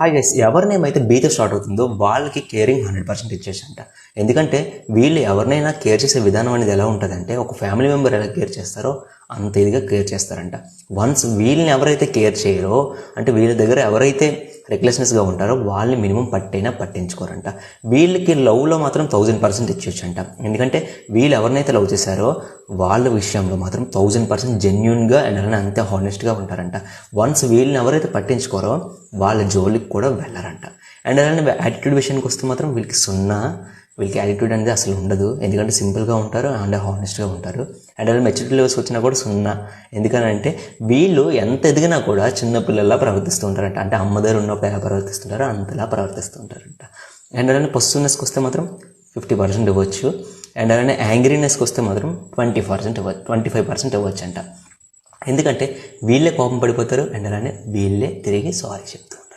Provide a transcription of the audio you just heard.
Hi guys ఎవరినేమైతే బీతో start అవుతుందో వాళ్ళకి కేరింగ్ హండ్రెడ్ పర్సెంట్ ఇచ్చేసంట. ఎందుకంటే వీళ్ళు ఎవరినైనా కేర్ చేసే విధానం అనేది ఎలా ఉంటుందంటే ఒక ఫ్యామిలీ మెంబర్ ఎలా కేర్ చేస్తారో అంత ఇదిగా కేర్ చేస్తారంట. వన్స్ వీళ్ళని ఎవరైతే కేర్ చేయరో అంటే వీళ్ళ దగ్గర ఎవరైతే రెక్లెస్నెస్గా ఉంటారో వాళ్ళని మినిమం పట్టైనా పట్టించుకోరంట. వీళ్ళకి లవ్లో మాత్రం థౌజండ్ పర్సెంట్ ఇచ్చేయచ్చంట ఎందుకంటే వీళ్ళు ఎవరినైతే లవ్ చేశారో వాళ్ళ విషయంలో మాత్రం థౌజండ్ పర్సెంట్ జెన్యున్గా అండ్ అలానే అంతే హానెస్ట్గా ఉంటారంట. వన్స్ వీళ్ళని ఎవరైతే పట్టించుకోరో వాళ్ళ జోలికి కూడా వెళ్ళరంట. అండ్ అలానే యాటిట్యూడ్ విషయానికి వస్తే మాత్రం వీళ్ళకి సున్నా వీళ్ళకి యాటిట్యూడ్ అనేది అసలు ఉండదు. ఎందుకంటే సింపుల్గా ఉంటారు అండ్ హానెస్ట్గా ఉంటారు. అండ్ అలా మెచ్యూరిటీ లెవెల్స్ వచ్చినా కూడా సున్నా. ఎందుకనంటే వీళ్ళు ఎంత ఎదిగినా కూడా చిన్న పిల్లల్లా ప్రవర్తిస్తూ ఉంటారంట అంటే అమ్మదారు ఉన్నప్పుడు ఎలా ప్రవర్తిస్తుంటారో అంతలా ప్రవర్తిస్తూ ఉంటారంట అండ్ అలానే పస్తున్నెస్కి వస్తే మాత్రం ఫిఫ్టీ పర్సెంట్ ఇవ్వచ్చు. అండ్ అలానే యాంగ్రీనెస్కి వస్తే మాత్రం ట్వంటీ పర్సెంట్ ఇవ్వచ్చు ట్వంటీ ఫైవ్ పర్సెంట్ ఇవ్వచ్చు అంట ఎందుకంటే వీళ్ళే కోపం పడిపోతారు అండ్ అలానే వీళ్ళే తిరిగి సారీ చెప్తారు.